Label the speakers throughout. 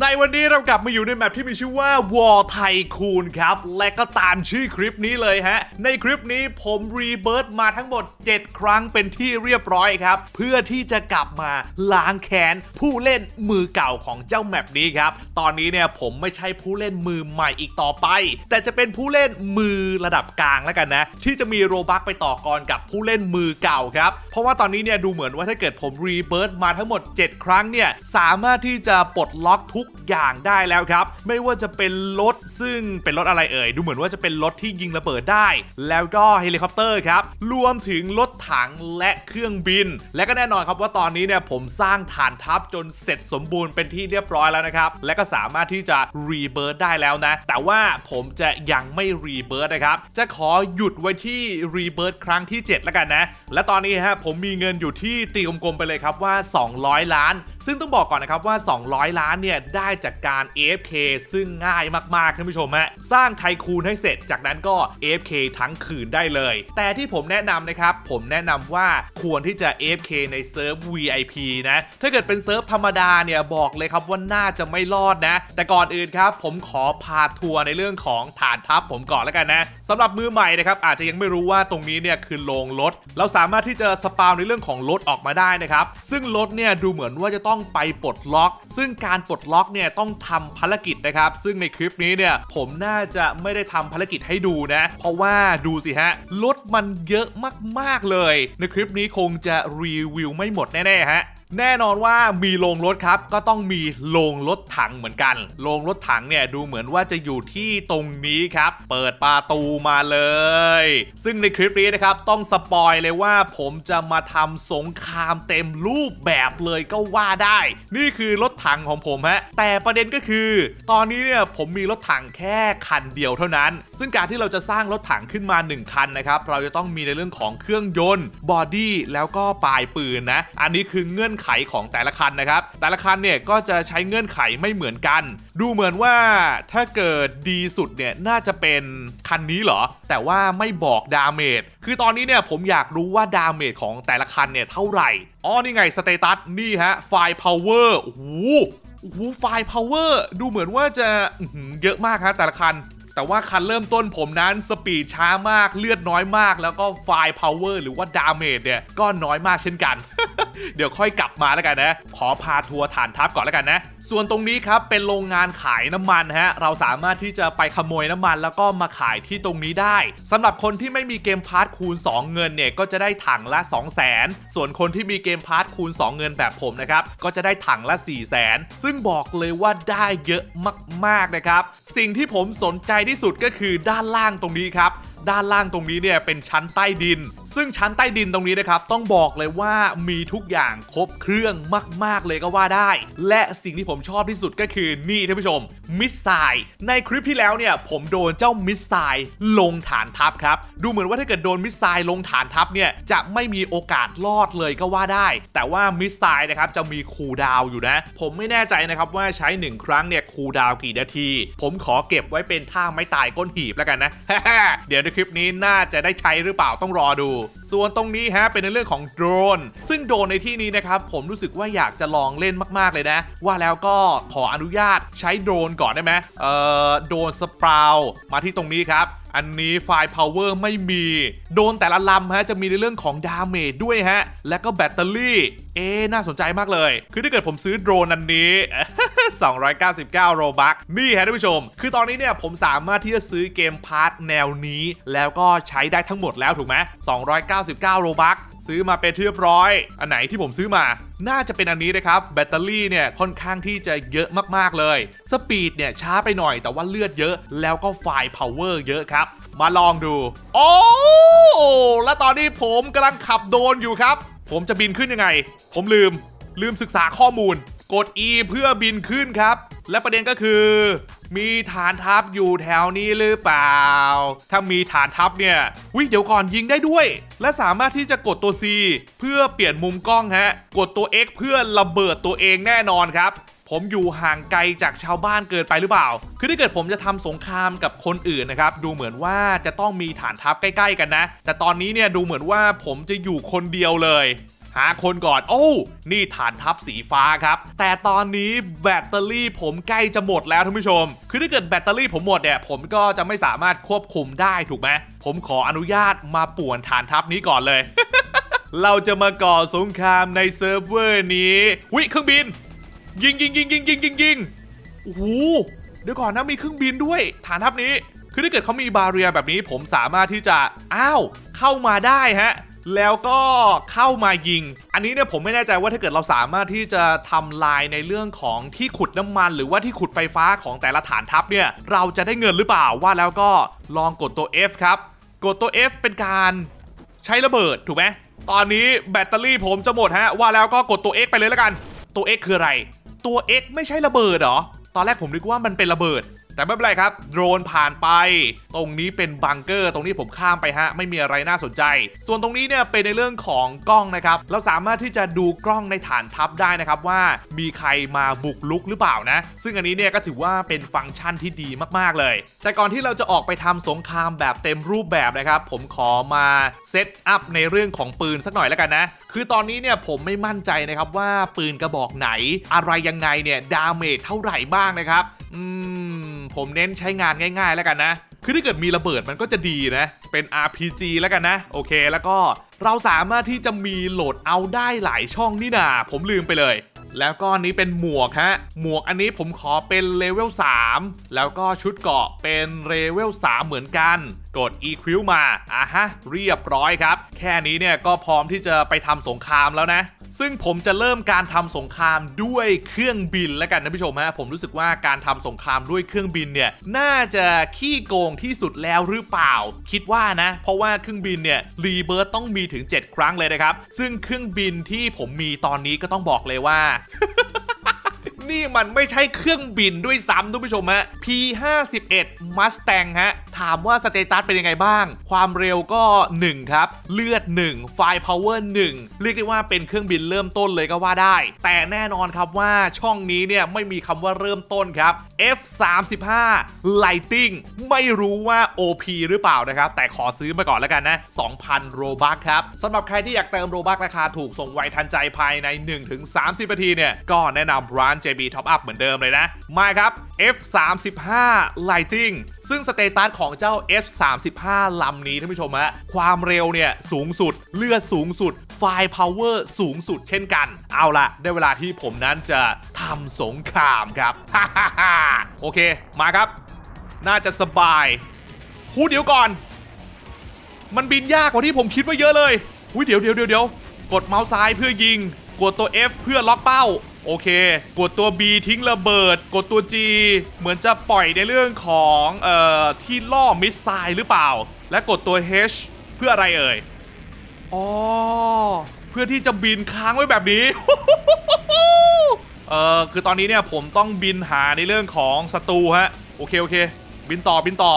Speaker 1: ในวันนี้เรากลับมาอยู่ในแมปที่มีชื่อว่าวอ r ไทคูนครับ และก็ตามชื่อคลิปนี้เลยฮะ ในคลิปนี้ผมรีเบิร์ตมาทั้งหมด 7 ครั้งเป็นที่เรียบร้อยครับ เพื่อที่จะกลับมาล้างแค้นผู้เล่นมือเก่าของเจ้าแมปนี้ครับ ตอนนี้เนี่ยผมไม่ใช่ผู้เล่นมือใหม่อีกต่อไป แต่จะเป็นผู้เล่นมือระดับกลางแล้วกันนะ ที่จะมีโรบักไปต่อกรกับผู้เล่นมือเก่าครับเพราะว่าตอนนี้เนี่ยดูเหมือนว่าถ้าเกิดผมรีเบิร์ตมาทั้งหมด 7 ครั้งเนี่ยสามารถที่จะปลดล็อกทุกอย่างได้แล้วครับ ไม่ว่าจะเป็นรถซึ่งเป็นรถอะไรเอ่ย ดูเหมือนว่าจะเป็นรถที่ยิงระเบิดได้ แล้วก็เฮลิคอปเตอร์ครับ รวมถึงรถถังและเครื่องบิน และก็แน่นอนครับว่าตอนนี้เนี่ยผมสร้างฐานทัพจนเสร็จสมบูรณ์เป็นที่เรียบร้อยแล้วนะครับ และก็สามารถที่จะรีเบิร์ตได้แล้วนะ แต่ว่าผมจะยังไม่รีเบิร์ตนะครับ จะขอหยุดไว้ที่รีเบิร์ตครั้งที่ 7 แล้วกันนะ และตอนนี้ฮะผมมีเงินอยู่ที่ตีกลมๆไปเลยครับว่า 200 ล้าน ซึ่งต้องบอกก่อนนะครับว่า 200 ล้านเนี่ยได้จากการ AFK ซึ่งง่ายมากๆท่านผู้ชมฮะสร้างไทคูนให้เสร็จจากนั้นก็ AFK ทั้งคืนได้เลย แต่ที่ผมแนะนำนะครับผมแนะนำว่าควรที่จะ AFK ในเซิร์ฟ VIP นะถ้าเกิดเป็นเซิร์ฟธรรมดาเนี่ยบอกเลยครับว่าน่าจะไม่รอดนะ แต่ก่อนอื่นครับ ผมขอพาทัวร์ในเรื่องของฐานทัพผมก่อนแล้วกันนะสำหรับมือใหม่นะครับอาจจะยังไม่รู้ว่าตรงนี้เนี่ยคือโรงรถ เราสามารถที่จะสปาวในเรื่องของรถออกมาได้นะครับซึ่งรถเนี่ยดูเหมือนว่าจะต้องไปปลดล็อก ซึ่งการปลดล็อกเนี่ยต้องทำภารกิจนะครับ ซึ่งในคลิปนี้เนี่ยผมน่าจะไม่ได้ทำภารกิจให้ดูนะ เพราะว่าดูสิฮะรถมันเยอะมากๆเลย ในคลิปนี้คงจะรีวิวไม่หมดแน่ๆฮะแน่นอนว่ามีโรงรถครับ ก็ต้องมีโรงรถถังเหมือนกันโรงรถถังเนี่ยดูเหมือนว่าจะอยู่ที่ตรงนี้ครับ เปิดประตูมาเลย ซึ่งในคลิปนี้นะครับต้องสปอยเลยว่าผมจะมาทำสงครามเต็มรูปแบบเลยก็ว่าได้ นี่คือรถถังของผมฮะแต่ประเด็นก็คือ ตอนนี้เนี่ยผมมีรถถังแค่คันเดียวเท่านั้น ซึ่งการที่เราจะสร้างรถถังขึ้นมา 1 คันนะครับเราจะต้องมีในเรื่องของเครื่องยนต์บอดี้แล้วก็ปลายปืนนะ อันนี้คือเงื่อนอนไขของแต่ละคันนะครับ แต่ละคันเนี่ยก็จะใช้เงื่อนไขไม่เหมือนกัน ดูเหมือนว่าถ้าเกิดดีสุดเนี่ยน่าจะเป็นคันนี้เหรอ แต่ว่าไม่บอกดาเมจคือตอนนี้เนี่ยผมอยากรู้ว่าดาเมจของแต่ละคันเนี่ยเท่าไหร่อ๋อนี่ไงสเตตัสนี่ฮะไฟล์พาวเวอร์โอ้โหโอ้โหไฟล์พาวเวอร์ดูเหมือนว่าจะเยอะมากฮะแต่ละคันแต่ว่าคันเริ่มต้นผมนั้นสปีดช้ามากเลือดน้อยมาก แล้วก็ไฟล์พาวเวอร์หรือว่าดาเมจเนี่ยก็น้อยมากเช่นกัน เดี๋ยวค่อยกลับมาแล้วกันนะ ขอพาทัวร์ฐานทัพก่อนแล้วกันนะ ส่วนตรงนี้ครับเป็นโรงงานขายน้ำมันฮะ เราสามารถที่จะไปขโมยน้ำมันแล้วก็มาขายที่ตรงนี้ได้สำหรับคนที่ไม่มีเกมพาร์ทคูณ 2 เงินเนี่ยก็จะได้ถังละ 2 0 0 0 0 0 ส่วนคนที่มีเกมพาร์ทคูณ 2 เงินแบบผมนะครับ ก็จะได้ถังละ 4 0 0 0 0 0 ซึ่งบอกเลยว่าได้เยอะมากๆนะครับ สิ่งที่ผมสนใจที่สุดก็คือด้านล่างตรงนี้ครับด้านล่างตรงนี้เนี่ยเป็นชั้นใต้ดิน ซึ่งชั้นใต้ดินตรงนี้นะครับ ต้องบอกเลยว่ามีทุกอย่างครบเครื่องมาก ๆ เลยก็ว่าได้ และสิ่งที่ผมชอบที่สุดก็คือนี่ท่านผู้ชม มิสไซในคลิปที่แล้วเนี่ยผมโดนเจ้ามิสไซลงฐานทัพครับ ดูเหมือนว่าถ้าเกิดโดนมิสไซลงฐานทัพเนี่ยจะไม่มีโอกาสรอดเลยก็ว่าได้ แต่ว่ามิสไซนะครับจะมีคูลดาวอยู่นะ ผมไม่แน่ใจนะครับว่าใช้หนึ่งครั้งเนี่ยคูลดาวกี่นาที ผมขอเก็บไว้เป็นท่าไม้ตายก้นหีบแล้วกันนะ เดี๋ยวในคลิปนี้น่าจะได้ใช้หรือเปล่าต้องรอดูส่วนตรงนี้ฮะเป็นในเรื่องของโดรน ซึ่งโดรนในที่นี้นะครับผมรู้สึกว่าอยากจะลองเล่นมาก ๆ เลยนะ ว่าแล้วก็ขออนุญาตใช้โดรนก่อนได้ไหมเอ่อโดรนสปราวมาที่ตรงนี้ครับอันนี้ไฟล์ power ไม่มี โดนแต่ละลำฮะจะมีในเรื่องของดาเมจด้วยฮะ และก็แบตเตอรี่ เอ๊น่าสนใจมากเลย คือถ้าเกิดผมซื้อโดรนอันนี้ 299 โรบักนี่ฮะท่านผู้ชม คือตอนนี้เนี่ยผมสามารถที่จะซื้อเกมพาร์ทแนวนี้ แล้วก็ใช้ได้ทั้งหมดแล้วถูกไหม299 โรบักซื้อมาเป็นที่เรียบร้อย อันไหนที่ผมซื้อมา น่าจะเป็นอันนี้นะครับ แบตเตอรี่เนี่ยค่อนข้างที่จะเยอะมากๆเลย สปีดเนี่ยช้าไปหน่อยแต่ว่าเลือดเยอะ แล้วก็ไฟล์ power เยอะครับ มาลองดู โอ้ แล้วตอนนี้ผมกำลังขับโดนอยู่ครับ ผมจะบินขึ้นยังไง ผมลืม ลืมศึกษาข้อมูล กด E เพื่อบินขึ้นครับ และประเด็นก็คือ มีฐานทัพอยู่แถวนี้หรือเปล่า ถ้ามีฐานทัพเนี่ยวิเดี๋ยวก่อนยิงได้ด้วย และสามารถที่จะกดตัว C เพื่อเปลี่ยนมุมกล้องฮะ กดตัว X เพื่อระเบิดตัวเองแน่นอนครับผมอยู่ห่างไกลจากชาวบ้านเกินไปหรือเปล่า คือถ้าเกิดผมจะทำสงครามกับคนอื่นนะครับ ดูเหมือนว่าจะต้องมีฐานทัพใกล้ ๆ กันนะ แต่ตอนนี้เนี่ยดูเหมือนว่าผมจะอยู่คนเดียวเลย หาคนก่อน โอ้ นี่ฐานทัพสีฟ้าครับ แต่ตอนนี้แบตเตอรี่ผมใกล้จะหมดแล้วท่านผู้ชม คือถ้าเกิดแบตเตอรี่ผมหมดเนี่ยผมก็จะไม่สามารถควบคุมได้ถูกไหมผมขออนุญาตมาป่วนฐานทัพนี้ก่อนเลย เราจะมาก่อสงครามในเซิร์ฟเวอร์นี้วิเครื่องบิน ยิงยิงยิงยิงยิงยิงยิงโอ้โหเดี๋ยวก่อนนะมีเครื่องบินด้วย ฐานทัพนี้ คือถ้าเกิดเขามีบาเรียแบบนี้ผมสามารถที่จะ อ้าว เข้ามาได้ฮะ แล้วก็เข้ามายิง อันนี้เนี่ยผมไม่แน่ใจว่าถ้าเกิดเราสามารถที่จะทำลายในเรื่องของที่ขุดน้ำมัน หรือว่าที่ขุดไฟฟ้าของแต่ละฐานทัพเนี่ยเราจะได้เงินหรือเปล่าว่าแล้วก็ลองกดตัว F ครับ กดตัว F เป็นการใช้ระเบิดถูกไหมตอนนี้แบตเตอรี่ผมจะหมดฮะว่าแล้วก็กดตัว X ไปเลยแล้วกัน ตัว X คืออะไร ตัว X ไม่ใช่ระเบิดเหรอ ตอนแรกผมนึกว่ามันเป็นระเบิด แต่ไม่เป็นไรครับ โดรนผ่านไป ตรงนี้เป็นบังเกอร์ ตรงนี้ผมข้ามไปฮะ ไม่มีอะไรน่าสนใจ ส่วนตรงนี้เนี่ยเป็นในเรื่องของกล้องนะครับ เราสามารถที่จะดูกล้องในฐานทัพได้นะครับว่ามีใครมาบุกลุกหรือเปล่านะ ซึ่งอันนี้เนี่ยก็ถือว่าเป็นฟังก์ชันที่ดีมากๆเลย แต่ก่อนที่เราจะออกไปทำสงครามแบบเต็มรูปแบบนะครับ ผมขอมาเซตอัพในเรื่องของปืนสักหน่อยแล้วกันนะ คือตอนนี้เนี่ยผมไม่มั่นใจนะครับว่าปืนกระบอกไหนอะไรยังไงเนี่ยดาเมจเท่าไหร่บ้างนะครับ อืม ผมเน้นใช้งานง่าย ๆ แล้วกันนะ คือถ้าเกิดมีระเบิดมันก็จะดีนะ เป็น RPG แล้วกันนะ โอเค แล้วก็เราสามารถที่จะมีโหลดเอาได้หลายช่องนี่นา ผมลืมไปเลย แล้วก็อันนี้เป็นหมวกฮะ หมวกอันนี้ผมขอเป็นเลเวล3แล้วก็ชุดเกราะเป็นเลเวล3เหมือนกัน กด EQ มาอะฮะเรียบร้อยครับ แค่นี้เนี่ยก็พร้อมที่จะไปทำสงครามแล้วนะ ซึ่งผมจะเริ่มการทำสงครามด้วยเครื่องบินแล้วกันนะผู้ชมฮะผมรู้สึกว่าการทำสงครามด้วยเครื่องบินเนี่ยน่าจะขี้โกงที่สุดแล้วหรือเปล่า คิดว่านะ เพราะว่าเครื่องบินเนี่ยรีเบิร์ตต้องมีถึง 7 ครั้งเลยนะครับ ซึ่งเครื่องบินที่ผมมีตอนนี้ก็ต้องบอกเลยว่านี่มันไม่ใช่เครื่องบินด้วยซ้ำทุกผู้ชมฮะ P51 Mustang ฮะ ถามว่าสเตตัสเป็นยังไงบ้าง ความเร็วก็ 1 ครับ เลือด 1 ไฟ Power 1เรียกได้ว่าเป็นเครื่องบินเริ่มต้นเลยก็ว่าได้ แต่แน่นอนครับว่าช่องนี้เนี่ยไม่มีคำว่าเริ่มต้นครับ F35 Lighting ไม่รู้ว่า OP หรือเปล่านะครับ แต่ขอซื้อมาก่อนแล้วกันนะ 2,000 โรบัคครับสำหรับใครที่อยากเติมโรบัคราคาถูกส่งไวทันใจภายใน 1-30นาทีเนี่ยก็แนะนำร้าน JB Top Up เหมือนเดิมเลยนะมาครับ F35 Lighting ซึ่งสเตตัสของเจ้า F35 ลำนี้ท่านผู้ชมฮะความเร็วเนี่ยสูงสุด เลือดสูงสุด ไฟ Power สูงสุดเช่นกัน เอาละได้เวลาที่ผมนั้นจะทำสงครามครับ โอเค มาครับ น่าจะสบายหูเดี๋ยวก่อน มันบินยากกว่าที่ผมคิดไว้เยอะเลยอุ้ยเดี๋ยวเดี๋ยวเดี๋ยวเดี๋ยวกดเมาส์ซ้ายเพื่อยิง กดตัว F เพื่อล็อกเป้า โอเค กดตัว B ทิ้งระเบิด กดตัว G เหมือนจะปล่อยในเรื่องของเอ่อที่ล่อมิสไซล์หรือเปล่า และกดตัว H เพื่ออะไรเอ่ยอ๋อเพื่อที่จะบินค้างไว้แบบนี้เออคือตอนนี้เนี่ยผมต้องบินหาในเรื่องของศัตรูฮะโอเคโอเค บินต่อบินต่อ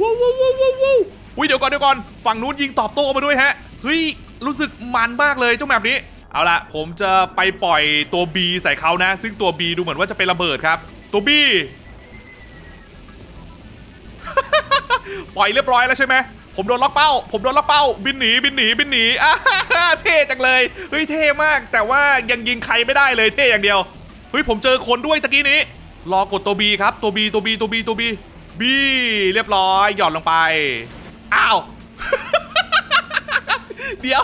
Speaker 1: ว้าวว้วว้วว้วว้วอุ้ยเดี๋ยวก่อนเดี๋ยวก่อนฝั่งนู้นยิงตอบโต้มาด้วยฮะเฮ้ยรู้สึกมันมากเลยเจ้าแมปนี้ เอาละผมจะไปปล่อยตัว B ใส่เขานะ ซึ่งตัว B ดูเหมือนว่าจะเป็นระเบิดครับ ตัว B ปล่อยเรียบร้อยแล้วใช่ไหมผมโดนล็อกเป้า ผมโดนล็อกเป้า บินหนี บินหนี บินหนีอ่าเท่จังเลย เฮ้ย เท่มาก แต่ว่ายังยิงใครไม่ได้เลย เท่อย่างเดียว เฮ้ย ผมเจอคนด้วยตะกี้นี้ รอกดตัว B ครับ ตัว B ตัว B ตัว B ตัว B B เรียบร้อย หย่อนลงไป อ้าว เดี๋ยว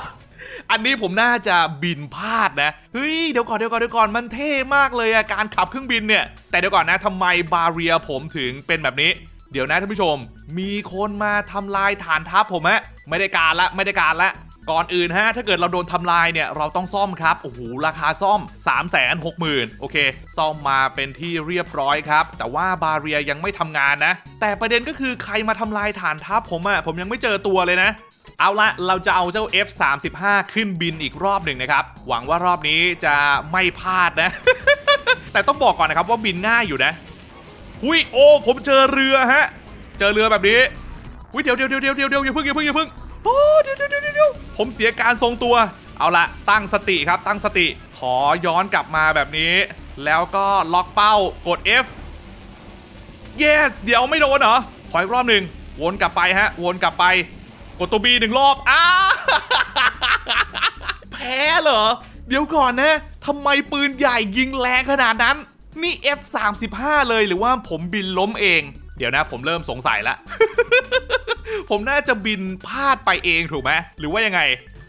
Speaker 1: อันนี้ผมน่าจะบินพลาดนะ เฮ้ย เดี๋ยวก่อนเดี๋ยวก่อนเดี๋ยวก่อนมันเท่มากเลยอะการขับเครื่องบินเนี่ย แต่เดี๋ยวก่อนนะทำไมบาเรียผมถึงเป็นแบบนี้ เดี๋ยวนะท่านผู้ชม มีคนมาทำลายฐานทัพผมฮะ ไม่ได้การละไม่ได้การละก่อนอื่นฮะ ถ้าเกิดเราโดนทำลายเนี่ย เราต้องซ่อมครับ โอ้โห ราคาซ่อม 3 6 0 0 0 0 โอเค ซ่อมมาเป็นที่เรียบร้อยครับ แต่ว่าบาเรียยังไม่ทำงานนะ แต่ประเด็นก็คือใครมาทำลายฐานทัพผมอะผมยังไม่เจอตัวเลยนะ เอาละเราจะเอาเจ้า F35 ขึ้นบินอีกรอบหนึ่งนะครับ หวังว่ารอบนี้จะไม่พลาดนะ แต่ต้องบอกก่อนนะครับว่าบินง่ายอยู่นะหุยโอ้ผมเจอเรือฮะ เจอเรือแบบนี้หุยเดี๋ยวเดี๋ยวเดี๋ยวเดี๋ยวเดี๋ยวเดี๋ยวอย่าเพิ่งอย่าเพิ่งอย่าเพิ่งโอ้เดี๋ยวเดี๋ยวเดี๋ยวเดี๋ยวผมเสียการทรงตัว เอาละตั้งสติครับตั้งสติ ขอย้อนกลับมาแบบนี้ แล้วก็ล็อกเป้ากด F yes เดี๋ยวไม่โดนเหรอขออีกรอบหนึ่งวนกลับไปฮะ วนกลับไป กดตัว B หนึ่งรอบอ้าแพ้เหรอ เดี๋ยวก่อนนะทำไมปืนใหญ่ยิงแรงขนาดนั้น นี่ F35 เลยหรือว่าผมบินล้มเอง เดี๋ยวนะผมเริ่มสงสัยละ ผมน่าจะบินพลาดไปเองถูกไหมหรือว่ายังไง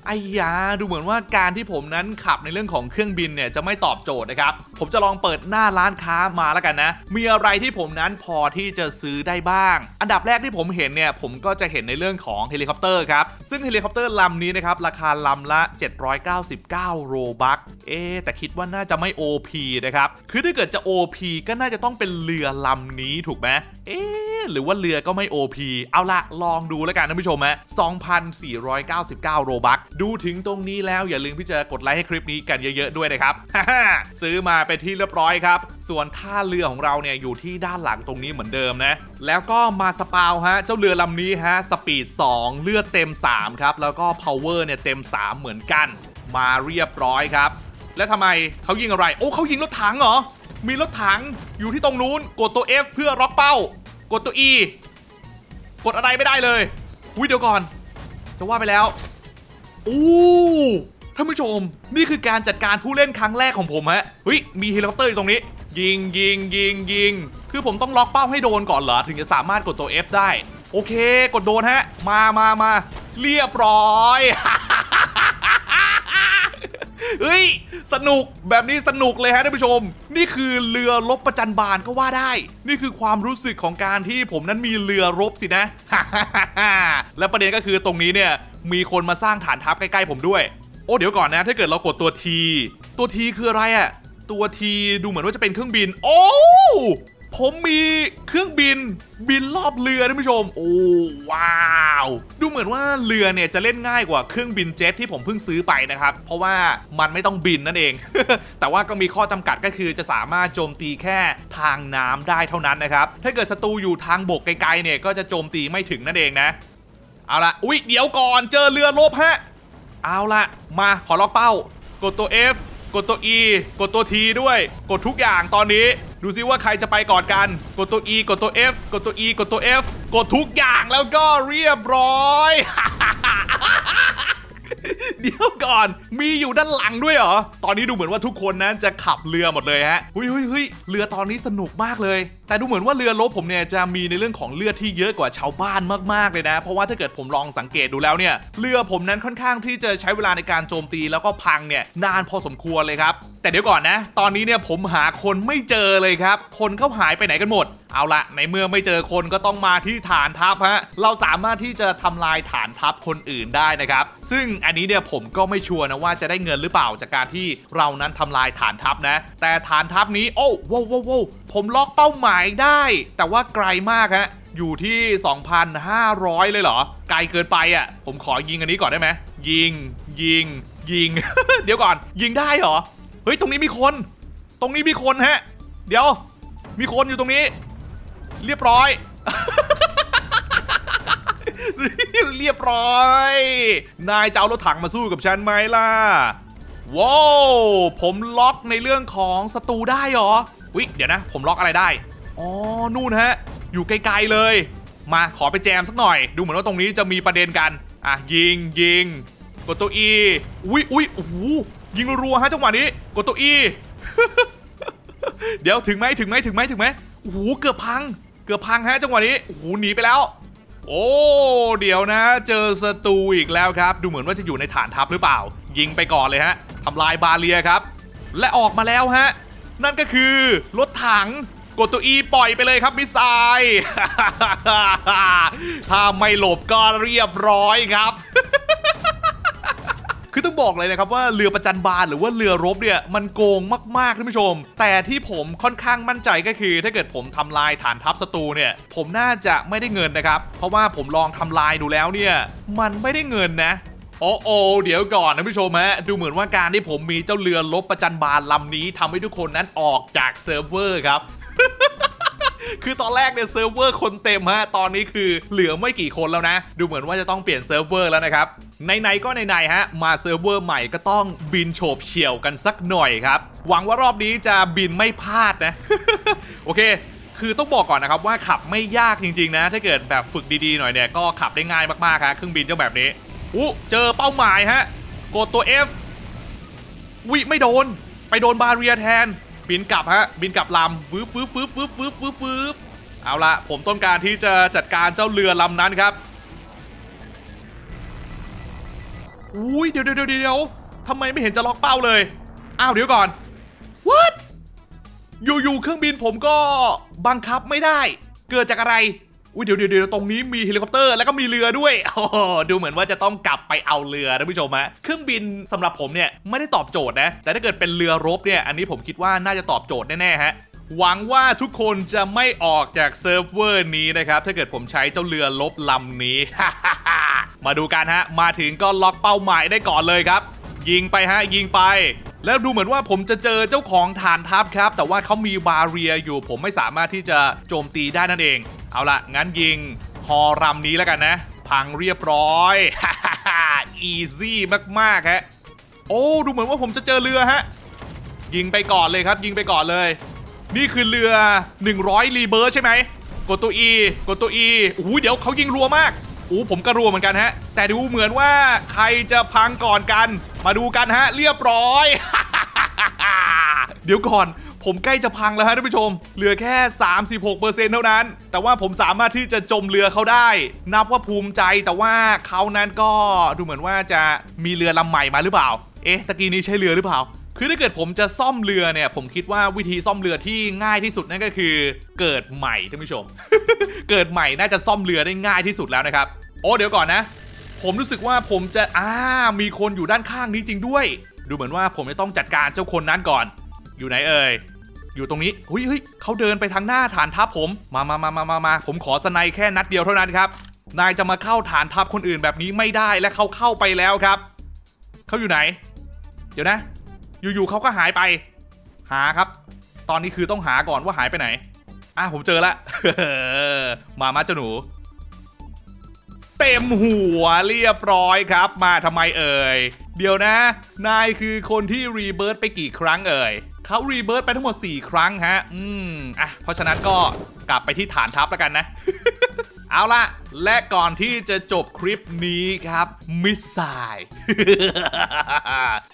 Speaker 1: ไอ้ยาดูเหมือนว่าการที่ผมนั้นขับในเรื่องของเครื่องบินเนี่ยจะไม่ตอบโจทย์นะครับ ผมจะลองเปิดหน้าร้านค้ามาแล้วกันนะ มีอะไรที่ผมนั้นพอที่จะซื้อได้บ้าง อันดับแรกที่ผมเห็นเนี่ยผมก็จะเห็นในเรื่องของเฮลิคอปเตอร์ครับ ซึ่งเฮลิคอปเตอร์ลำนี้นะครับราคาลำละ 799 โรบัคเอ๊แต่คิดว่าน่าจะไม่ OP นะครับ คือถ้าเกิดจะ OP ก็น่าจะต้องเป็นเรือลำนี้ถูกไหมเอ๊หรือว่าเรือก็ไม่ OP เอาละลองดูแล้วกันท่านผู้ชมฮะ2,499 โรบัคดูถึงตรงนี้แล้วอย่าลืมที่จะกดไลค์ให้คลิปนี้กันเยอะๆด้วยนะครับซื้อมาเป็นที่เรียบร้อยครับ ส่วนท่าเรือของเราเนี่ยอยู่ที่ด้านหลังตรงนี้เหมือนเดิมนะ แล้วก็มาสปาวฮะ เจ้าเรือลำนี้ฮะ สปีด 2 เลือดเต็ม 3 ครับ แล้วก็ power เนี่ยเต็ม 3 เหมือนกัน มาเรียบร้อยครับ แล้วทำไมเขายิงอะไร โอ้เขายิงรถถังเหรอ มีรถถังอยู่ที่ตรงนู้น กดตัว F เพื่อล็อกเป้า กดตัว E กดอะไรไม่ได้เลยอุ้ยเดี๋ยวก่อน จะว่าไปแล้ว อู้ท่านผู้ชม นี่คือการจัดการผู้เล่นครั้งแรกของผมฮะเฮ้ยมีเฮลิคอปเตอร์อยู่ตรงนี้ ยิงยิงยิงยิงคือผมต้องล็อกเป้าให้โดนก่อนเหรอ ถึงจะสามารถกดตัว F ได้ โอเค กดโดนฮะ มามามาเรียบร้อยเฮ้ย สนุกแบบนี้สนุกเลยฮะท่านผู้ชม นี่คือเรือรบประจันบานก็ว่าได้ นี่คือความรู้สึกของการที่ผมนั้นมีเรือรบสินะ และประเด็นก็คือตรงนี้เนี่ย มีคนมาสร้างฐานทัพใกล้ๆผมด้วย โอ้เดี๋ยวก่อนนะ ถ้าเกิดเรากดตัว T ตัว T คืออะไรอะตัว T ดูเหมือนว่าจะเป็นเครื่องบิน โอ้ ผมมีเครื่องบินบินรอบเรือท่านผู้ชม โอ้ว้าว ดูเหมือนว่าเรือเนี่ยจะเล่นง่ายกว่าเครื่องบินเจ็ตที่ผมเพิ่งซื้อไปนะครับ เพราะว่ามันไม่ต้องบินนั่นเอง แต่ว่าก็มีข้อจำกัดก็คือจะสามารถโจมตีแค่ทางน้ำได้เท่านั้นนะครับ ถ้าเกิดศัตรูอยู่ทางบกไกลๆเนี่ยก็จะโจมตีไม่ถึงนั่นเองนะ เอาละอุ๊ยเดี๋ยวก่อนเจอเรือรบฮะ เอาละมาขอล็อกเป้า กดตัว F กดตัว E กดตัว T ด้วย กดทุกอย่างตอนนี้ ดูซิว่าใครจะไปก่อนกัน กดตัว E กดตัว F กดตัว E กดตัว F กดทุกอย่างแล้วก็เรียบร้อย เดี๋ยวก่อนมีอยู่ด้านหลังด้วยเหรอ ตอนนี้ดูเหมือนว่าทุกคนนั้นจะขับเรือหมดเลยฮะเฮ้ยเฮ้ยเฮ้ยเรือตอนนี้สนุกมากเลยแต่ดูเหมือนว่าเรือรบผมเนี่ยจะมีในเรื่องของเลือดที่เยอะกว่าชาวบ้านมากๆเลยนะ เพราะว่าถ้าเกิดผมลองสังเกตดูแล้วเนี่ยเรือผมนั้นค่อนข้างที่จะใช้เวลาในการโจมตีแล้วก็พังเนี่ยนานพอสมควรเลยครับ แต่เดี๋ยวก่อนนะ ตอนนี้เนี่ยผมหาคนไม่เจอเลยครับ คนเขาหายไปไหนกันหมด เอาละในเมื่อไม่เจอคนก็ต้องมาที่ฐานทัพฮะเราสามารถที่จะทำลายฐานทัพคนอื่นได้นะครับ ซึ่งอันนี้เนี่ยผมก็ไม่ชัวร์นะว่าจะได้เงินหรือเปล่าจากการที่เรานั้นทำลายฐานทัพนะ แต่ฐานทัพนี้โอ้ว้าวว้าวผมล็อกเป้าหมายได้ แต่ว่าไกลมากฮะอยู่ที่ 2,500 เลยเหรอ ไกลเกินไปอะ ผมขอยิงอันนี้ก่อนได้ไหม ยิง ยิง ยิง เดี๋ยวก่อน ยิงได้เหรอ เฮ้ย ตรงนี้มีคน ตรงนี้มีคนฮะ เดี๋ยว มีคนอยู่ตรงนี้ เรียบร้อย เรียบร้อย นายจะเอารถถังมาสู้กับฉันไหมล่ะ ว้าว ผมล็อกในเรื่องของศัตรูได้เหรอวิเดี๋ยวนะ ผมล็อกอะไรได้ อ๋อ นู่นฮะ อยู่ไกลๆเลย มาขอไปแจมสักหน่อย ดูเหมือนว่าตรงนี้จะมีประเด็นกัน อะ ยิงยิง กดตัว E อุ้ยอุ้ยโอ้โหยิงรัวๆฮะจังหวะนี้ กดตัว E เดี๋ยวถึงไหมถึงไหมถึงไหมถึงไหมโอ้โหเกือบพัง เกือบพังฮะจังหวะนี้โอ้โหหนีไปแล้ว โอ้เดี๋ยวนะ เจอศัตรูอีกแล้วครับ ดูเหมือนว่าจะอยู่ในฐานทัพหรือเปล่า ยิงไปก่อนเลยฮะทำลายบาเรียครับ และออกมาแล้วฮะ นั่นก็คือรถถัง กดตัว E ปล่อยไปเลยครับมิสไซถ้าไม่หลบก็เรียบร้อยครับคือต้องบอกเลยนะครับว่าเรือประจันบานหรือว่าเรือรบเนี่ยมันโกงมากๆท่านผู้ชม แต่ที่ผมค่อนข้างมั่นใจก็คือ ถ้าเกิดผมทำลายฐานทัพศัตรูเนี่ย ผมน่าจะไม่ได้เงินนะครับ เพราะว่าผมลองทำลายดูแล้วเนี่ย มันไม่ได้เงินนะโอ้โอเดี๋ยวก่อนนะผู้ชมฮะดูเหมือนว่าการที่ผมมีเจ้าเรือลบประจันบานลำนี้ทำให้ทุกคนนั้นออกจากเซิร์ฟเวอร์ครับ คือตอนแรกเนี่ยเซิร์ฟเวอร์คนเต็มฮะ ตอนนี้คือเหลือไม่กี่คนแล้วนะ ดูเหมือนว่าจะต้องเปลี่ยนเซิร์ฟเวอร์แล้วนะครับไหนๆก็ไหนๆฮะ มาเซิร์ฟเวอร์ใหม่ก็ต้องบินโฉบเฉี่ยวกันสักหน่อยครับ หวังว่ารอบนี้จะบินไม่พลาดนะ โอเค คือต้องบอกก่อนนะครับว่าขับไม่ยากจริงๆนะ ถ้าเกิดแบบฝึกดีๆหน่อยเนี่ยก็ขับได้ง่ายมากๆครับเครื่องบินเจ้าแบบนี้อู้เจอเป้าหมายฮะ กดตัว F วิไม่โดน ไปโดนบาเรียแทน บินกลับฮะบินกลับลำวืบวืบวืบวืบวืบวืบวืบเอาละผมต้องการที่จะจัดการเจ้าเรือลำนั้นครับอุ้ยเดี๋ยวเดี๋ยวเดี๋ยวทำไมไม่เห็นจะล็อกเป้าเลย อ้าวเดี๋ยวก่อน what อยู่ๆเครื่องบินผมก็บังคับไม่ได้ เกิดจากอะไร อุ้ยเดี๋ยวเดี๋ยวตรงนี้มีเฮลิคอปเตอร์แล้วก็มีเรือด้วยโอ้ดูเหมือนว่าจะต้องกลับไปเอาเรือนะผู้ชมฮะเครื่องบินสำหรับผมเนี่ยไม่ได้ตอบโจทย์นะ แต่ถ้าเกิดเป็นเรือรบเนี่ยอันนี้ผมคิดว่าน่าจะตอบโจทย์แน่ๆฮะหวังว่าทุกคนจะไม่ออกจากเซิร์ฟเวอร์นี้นะครับ ถ้าเกิดผมใช้เจ้าเรือลบลำนี้ มาดูกันฮะ มาถึงก็ล็อกเป้าหมายได้ก่อนเลยครับ ยิงไปฮะยิงไป แล้วดูเหมือนว่าผมจะเจอเจ้าของฐานทัพครับ แต่ว่าเขามีบาเรียอยู่ ผมไม่สามารถที่จะโจมตีได้นั่นเอง เอาละงั้นยิงฮอรำนี้แล้วกันนะ พังเรียบร้อยอีซี่มากๆฮะโอ้ดูเหมือนว่าผมจะเจอเรือฮะยิงไปก่อนเลยครับ ยิงไปก่อนเลย นี่คือเรือ 100 รีเบิร์ใช่ไหมกดตัว E กดตัว E โอ้เดี๋ยวเขายิงรัวมาก อ้ผมก็รัวเหมือนกันฮะ แต่ดูเหมือนว่าใครจะพังก่อนกัน มาดูกันฮะ เรียบร้อย เดี๋ยวก่อน ผมใกล้จะพังแล้วฮะท่านผู้ชม เหลือแค่ 36%เท่านั้น แต่ว่าผมสามารถที่จะจมเรือเขาได้ นับว่าภูมิใจแต่ว่าเขานั้นก็ดูเหมือนว่าจะมีเรือลำใหม่มาหรือเปล่า เอ๊ะตะกี้นี้ใช่เรือหรือเปล่าคือถ้าเกิดผมจะซ่อมเรือเนี่ย ผมคิดว่าวิธีซ่อมเรือที่ง่ายที่สุดนั่นก็คือ เกิดใหม่ท่านผู้ชม เกิดใหม่น่าจะซ่อมเรือได้ง่ายที่สุดแล้วนะครับ โอ้เดี๋ยวก่อนนะ ผมรู้สึกว่าผมจะอ่ามีคนอยู่ด้านข้างนี้จริงด้วย ดูเหมือนว่าผมจะต้องจัดการเจ้าคนนั้นก่อน อยู่ไหนเอ่ยอยู่ตรงนี้เฮ้ยเฮ้ยเขาเดินไปทางหน้าฐานทัพผม มามามามามามาผมขอสไนแค่นัดเดียวเท่านั้นครับ นายจะมาเข้าฐานทัพคนอื่นแบบนี้ไม่ได้และเขาเข้าไปแล้วครับ เขาอยู่ไหน เดี๋ยวนะ อยู่ๆเขาก็หายไป หาครับ ตอนนี้คือต้องหาก่อนว่าหายไปไหน อะผมเจอละมามาเจ้าหนู เต็มหัวเรียบร้อยครับ มาทำไมเอ่ย เดี๋ยวนะ นายคือคนที่รีเบิร์ตไปกี่ครั้งเอ่ยเขารีเบิร์ตไปทั้งหมด 4 ครั้งฮะ อืม อะ เพราะฉะนั้นก็กลับไปที่ฐานทัพแล้วกันนะ เอาละและก่อนที่จะจบคลิปนี้ครับ มิสไซล์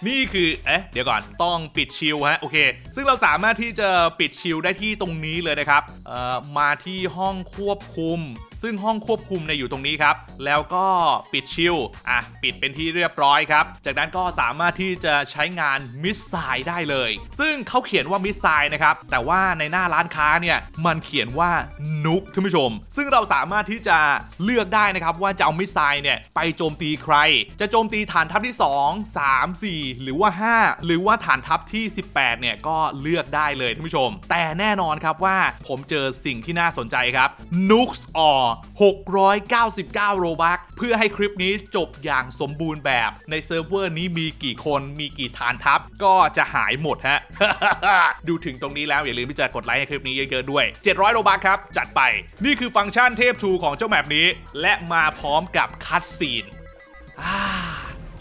Speaker 1: นี่คือ เอ๊ะ เดี๋ยวก่อนต้องปิดชิลฮะ โอเค ซึ่งเราสามารถที่จะปิดชิลได้ที่ตรงนี้เลยนะครับเอ่อมาที่ห้องควบคุม ซึ่งห้องควบคุมเนี่ยอยู่ตรงนี้ครับ แล้วก็ปิดชิลอะ ปิดเป็นที่เรียบร้อยครับ จากนั้นก็สามารถที่จะใช้งานมิสไซล์ได้เลย ซึ่งเขาเขียนว่ามิสไซล์นะครับ แต่ว่าในหน้าร้านค้าเนี่ย มันเขียนว่านุกท่านผู้ชม ซึ่งเราสามารถที่จะเลือกได้นะครับว่าจะเอามิสไซล์เนี่ยไปโจมตีใคร จะโจมตีฐานทัพที่ 2 3 4 หรือว่า 5 หรือว่าฐานทัพที่ 18 เนี่ยก็เลือกได้เลยท่านผู้ชม แต่แน่นอนครับว่าผมเจอสิ่งที่น่าสนใจครับ Nooks or 699 โรบักเพื่อให้คลิปนี้จบอย่างสมบูรณ์แบบในเซิร์ฟเวอร์นี้มีกี่คนมีกี่ฐานทัพก็จะหายหมดฮะ ดูถึงตรงนี้แล้วอย่าลืมที่จะกดไลค์ให้คลิปนี้เยอะๆด้วย 700โรบักครับ จัดไป นี่คือฟังก์ชันเทพทูของเจ้าแมปนี้ และมาพร้อมกับคัตซีน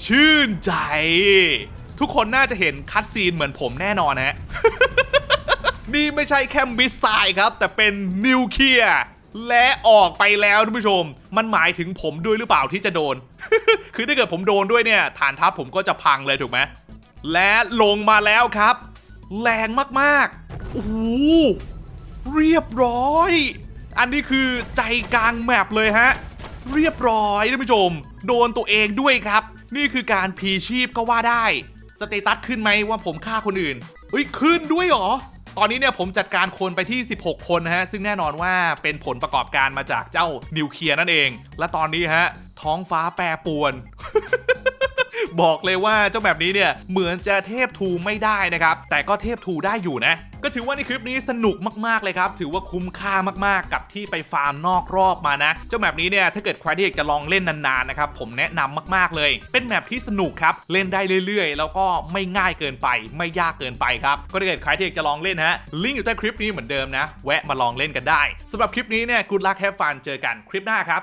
Speaker 1: ชื่นใจ ทุกคนน่าจะเห็นคัตซีนเหมือนผมแน่นอนฮะนี่ไม่ใช่แค่มิสไซล์ครับ แต่เป็นนิวเคลียร์และออกไปแล้วท่านผู้ชม มันหมายถึงผมด้วยหรือเปล่าที่จะโดน คือถ้าเกิดผมโดนด้วยเนี่ย ฐานทัพผมก็จะพังเลยถูกไหมและลงมาแล้วครับ แรงมากๆโอ้โหเรียบร้อย อันนี้คือใจกลางแมปเลยฮะ เรียบร้อยท่านผู้ชม โดนตัวเองด้วยครับ นี่คือการพีชีพก็ว่าได้ สเตตัสขึ้นไหมว่าผมฆ่าคนอื่นเฮ้ยขึ้นด้วยหรอ ตอนนี้เนี่ยผมจัดการคนไปที่ 16 คนฮะ ซึ่งแน่นอนว่าเป็นผลประกอบการมาจากเจ้านิวเคลียร์นั่นเอง และตอนนี้ฮะ ท้องฟ้าแปรปรวนบอกเลยว่าเจ้าแบบนี้เนี่ยเหมือนจะเทพทูไม่ได้นะครับ แต่ก็เทพทูได้อยู่นะ ก็ถือว่าในคลิปนี้สนุกมากๆเลยครับ ถือว่าคุ้มค่ามากๆ กับที่ไปฟาร์มนอกรอบมานะ เจ้าแมปนี้เนี่ยถ้าเกิดใครที่อยากจะลองเล่นนานๆนะครับผมแนะนำมากๆเลย เป็นแมปที่สนุกครับเล่นได้เรื่อยๆ แล้วก็ไม่ง่ายเกินไป ไม่ยากเกินไปครับก็ถ้าเกิดใครที่อยากจะลองเล่นฮะลิงก์อยู่ใต้คลิปนี้เหมือนเดิมนะแวะมาลองเล่นกันได้สำหรับคลิปนี้เนี่ยกูดลักแฮฟฟันเจอกันคลิปหน้าครับ